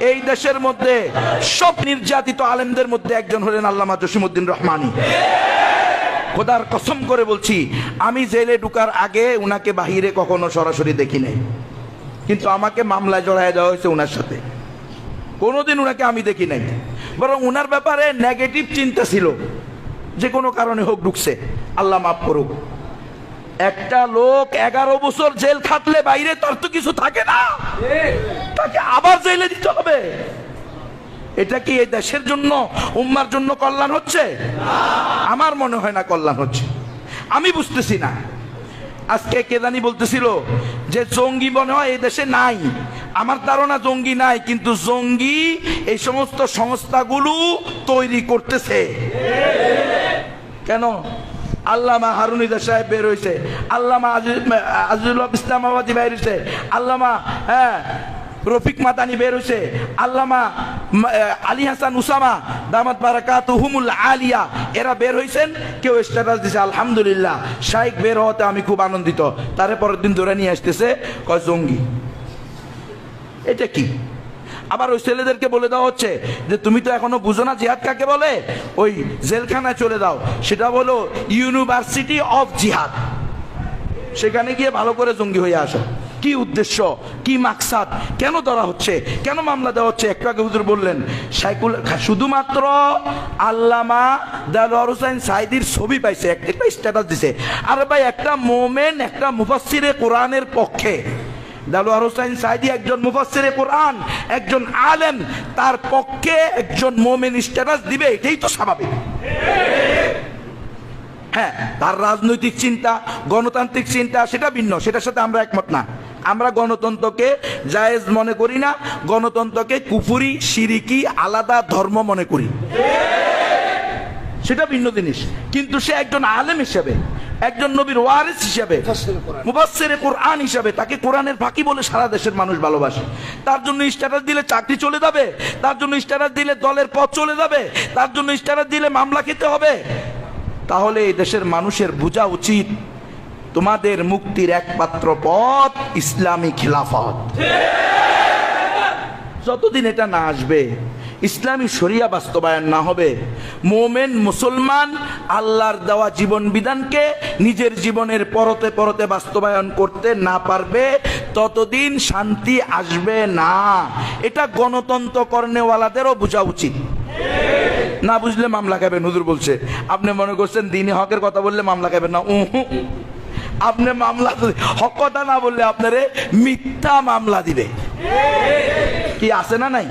এই দেশের মধ্যে সব নির্যাতিত আলেমদের মধ্যে একজন হলেন আল্লামা জসিমুদ্দিন রহমানী। খোদার কসম করে বলছি, আমি জেলে ঢুকার আগে উনাকে বাহিরে কখনো সরাসরি দেখি নাই। কিন্তু আমাকে মামলায় জড়ায় দেওয়া হয়েছে উনার সাথে। কোনোদিন উনাকে আমি দেখি নাই। বরং উনার ব্যাপারে নেগেটিভ চিন্তা ছিল। যে কোনো কারণে হোক ঢুকছে। আল্লাহ মাফ করুক। একটা লোক এগারো বছর জেল খাটলে বাইরে তার তো কিছু থাকে না। আবার জেলে দিতে হবে। এটা কি এই দেশের জন্য, উম্মার জন্য কল্যাণ হচ্ছে? আমার মনে হয় না কল্যাণ হচ্ছে। আমি বুঝতেছি না। আজকে কেদানি বলতেছিল যে জঙ্গি মনে হয় এই দেশে নাই। আমার ধারণা জঙ্গি নাই, কিন্তু জঙ্গি এই সমস্ত সংস্থাগুলো তৈরি করতেছে। কেন? আল্লামা হারুনিদা সাহেব বের হয়েছে। আল্লামা আজিজ- আজিজুল ইসলামাবাদী হয়েছে। আল্লামা হ্যাঁ রফিক মাদানি বের হয়েছে আল্লামা আলী হাসান উসামা, দামাত বারাকাত হুমুল আলিয়া, এরা বের হয়েছেন কেউ স্ট্যাটাস দিছে, আলহামদুলিল্লাহ শাইক বের হওয়াতে আমি খুব আনন্দিত। তারে পরের দিন ধরে নিয়ে আসতেছে, কয় জঙ্গি। এটা কি? আবার ওই ছেলেদেরকে বলে দেওয়া হচ্ছে যে, তুমি তো এখনও বুঝো না জিহাদ কাকে বলে? ওই জেলখানায় চলে দাও সেটা বলো ইউনিভার্সিটি অফ জিহাদ সেখানে গিয়ে ভালো করে জঙ্গি হয়ে আসো। কি উদ্দেশ্য, কি মাকসাদ, কেন ধরা হচ্ছে, কেন মামলা দেওয়া হচ্ছে? একটু আগে হুজুর বললেন সাইকুল শুধুমাত্র আল্লামা দালোয়ার হোসেন সাইদির ছবি পাইছে, এক- একটা স্ট্যাটাস দিছে। আরে ভাই, একটা মোমেন, একটা মুফাসসিরে কোরআনের পক্ষে। দালোয়ার হোসেন সাইদি একজন মুফাসসিরে কোরআন, একজন আলেম, তার পক্ষে একজন মোমেন স্ট্যাটাস দিবে, এটাই তো স্বাভাবিক। হ্যাঁ তার রাজনৈতিক চিন্তা, গণতান্ত্রিক চিন্তা, সেটা ভিন্ন, সেটার সাথে আমরা একমত না। আমরা গণতন্ত্রকে জায়েজ মনে করি না গণতন্ত্রকে কুফুরি সিরিকি আলাদা ধর্ম মনে করি। সেটা ভিন্ন জিনিস। কিন্তু সে একজন আলেম হিসেবে একজন নবীর ওয়ারিস হিসেবে মুবাসসিরে কোরআন। হিসাবে তাকে কোরআনের ফাঁকি বলে সারা দেশের মানুষ ভালোবাসে। তার জন্য স্ট্যাটাস দিলে চাকরি চলে যাবে তার জন্য স্ট্যাটাস দিলে দলের পথ চলে যাবে তার জন্য স্ট্যাটাস দিলে মামলা খেতে হবে। তাহলে এই দেশের মানুষের বোঝা উচিত তোমাদের মুক্তির একমাত্র পথ ইসলামী খিলাফত। যতদিন এটা না আসবে, ইসলামী শরিয়া বাস্তবায়ন না হবে, মোমেন মুসলমান আল্লাহর দেওয়া জীবন বিধানকে নিজের জীবনের পরতে পরতে বাস্তবায়ন করতে না পারবে, ততদিন শান্তি আসবে না। এটা গণতন্ত্র কর্নেওয়ালাদেরও বোঝা উচিত। না বুঝলে মামলা খাবেন, হুজুর বলছে। আপনি মনে করছেন দিনে হকের কথা বললে মামলা খাবেন না? উহু। আপনি মামলা হক কথা না বললে আপনারে মিথ্যা মামলা দিবে। কি আছে না নাই?